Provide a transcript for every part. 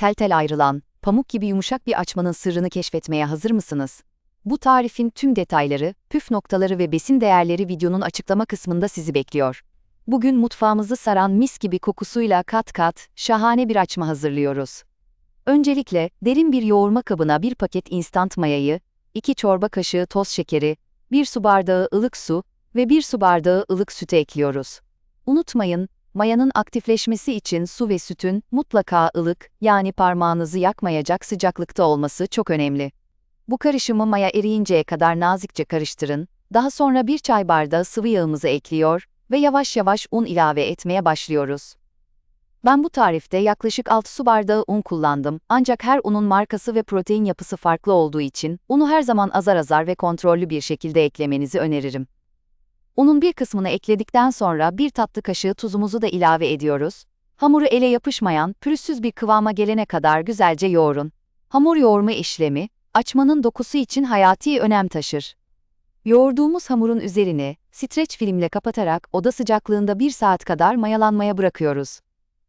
tel tel ayrılan, pamuk gibi yumuşak bir açmanın sırrını keşfetmeye hazır mısınız? Bu tarifin tüm detayları, püf noktaları ve besin değerleri videonun açıklama kısmında sizi bekliyor. Bugün mutfağımızı saran mis gibi kokusuyla kat kat, şahane bir açma hazırlıyoruz. Öncelikle, derin bir yoğurma kabına bir paket instant mayayı, 2 çorba kaşığı toz şekeri, 1 su bardağı ılık su ve 1 su bardağı ılık sütü ekliyoruz. Unutmayın, mayanın aktifleşmesi için su ve sütün mutlaka ılık, yani parmağınızı yakmayacak sıcaklıkta olması çok önemli. Bu karışımı maya eriyinceye kadar nazikçe karıştırın, daha sonra bir çay bardağı sıvı yağımızı ekliyor ve yavaş yavaş un ilave etmeye başlıyoruz. Ben bu tarifte yaklaşık 6 su bardağı un kullandım ancak her unun markası ve protein yapısı farklı olduğu için unu her zaman azar azar ve kontrollü bir şekilde eklemenizi öneririm. Unun bir kısmını ekledikten sonra bir tatlı kaşığı tuzumuzu da ilave ediyoruz. Hamuru ele yapışmayan, pürüzsüz bir kıvama gelene kadar güzelce yoğurun. Hamur yoğurma işlemi, açmanın dokusu için hayati önem taşır. Yoğurduğumuz hamurun üzerine, streç filmle kapatarak oda sıcaklığında 1 saat kadar mayalanmaya bırakıyoruz.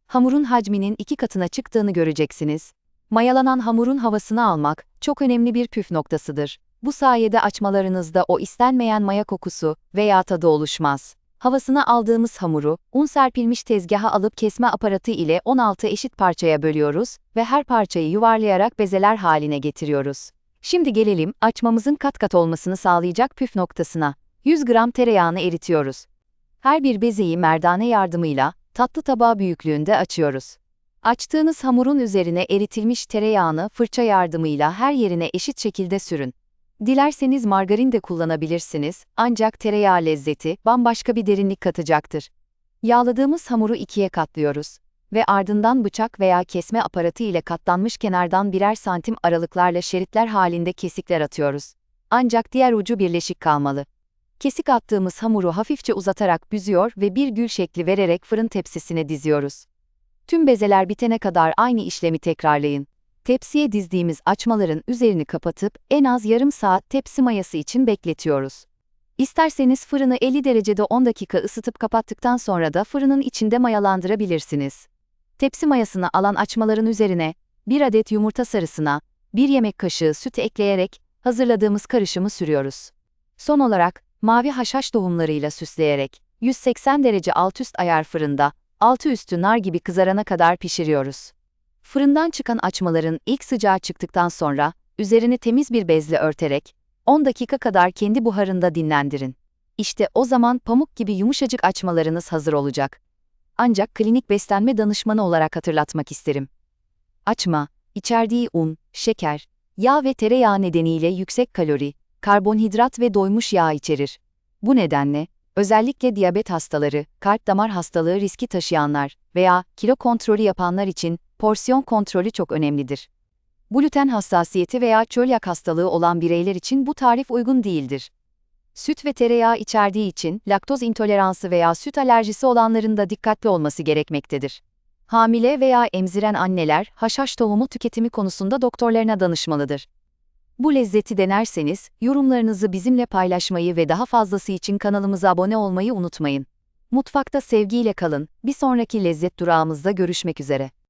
Hamurun hacminin iki katına çıktığını göreceksiniz. Mayalanan hamurun havasını almak, çok önemli bir püf noktasıdır. Bu sayede açmalarınızda o istenmeyen maya kokusu veya tadı oluşmaz. Havasını aldığımız hamuru, un serpilmiş tezgaha alıp kesme aparatı ile 16 eşit parçaya bölüyoruz ve her parçayı yuvarlayarak bezeler haline getiriyoruz. Şimdi gelelim açmamızın kat kat olmasını sağlayacak püf noktasına. 100 gram tereyağını eritiyoruz. Her bir bezeyi merdane yardımıyla tatlı tabağı büyüklüğünde açıyoruz. Açtığınız hamurun üzerine eritilmiş tereyağını fırça yardımıyla her yerine eşit şekilde sürün. Dilerseniz margarin de kullanabilirsiniz, ancak tereyağı lezzeti bambaşka bir derinlik katacaktır. Yağladığımız hamuru ikiye katlıyoruz ve ardından bıçak veya kesme aparatı ile katlanmış kenardan birer santim aralıklarla şeritler halinde kesikler atıyoruz. Ancak diğer ucu birleşik kalmalı. Kesik attığımız hamuru hafifçe uzatarak büzüyor ve bir gül şekli vererek fırın tepsisine diziyoruz. Tüm bezeler bitene kadar aynı işlemi tekrarlayın. Tepsiye dizdiğimiz açmaların üzerini kapatıp en az yarım saat tepsi mayası için bekletiyoruz. İsterseniz fırını 50 derecede 10 dakika ısıtıp kapattıktan sonra da fırının içinde mayalandırabilirsiniz. Tepsi mayasını alan açmaların üzerine 1 adet yumurta sarısına 1 yemek kaşığı süt ekleyerek hazırladığımız karışımı sürüyoruz. Son olarak mavi haşhaş tohumlarıyla süsleyerek 180 derece alt üst ayar fırında altı üstü nar gibi kızarana kadar pişiriyoruz. Fırından çıkan açmaların ilk sıcağı çıktıktan sonra üzerini temiz bir bezle örterek 10 dakika kadar kendi buharında dinlendirin. İşte o zaman pamuk gibi yumuşacık açmalarınız hazır olacak. Ancak klinik beslenme danışmanı olarak hatırlatmak isterim. Açma, içerdiği un, şeker, yağ ve tereyağı nedeniyle yüksek kalori, karbonhidrat ve doymuş yağ içerir. Bu nedenle, özellikle diyabet hastaları, kalp damar hastalığı riski taşıyanlar veya kilo kontrolü yapanlar için porsiyon kontrolü çok önemlidir. Gluten hassasiyeti veya çölyak hastalığı olan bireyler için bu tarif uygun değildir. Süt ve tereyağı içerdiği için laktoz intoleransı veya süt alerjisi olanların da dikkatli olması gerekmektedir. Hamile veya emziren anneler haşhaş tohumu tüketimi konusunda doktorlarına danışmalıdır. Bu lezzeti denerseniz, yorumlarınızı bizimle paylaşmayı ve daha fazlası için kanalımıza abone olmayı unutmayın. Mutfakta sevgiyle kalın, bir sonraki lezzet durağımızda görüşmek üzere.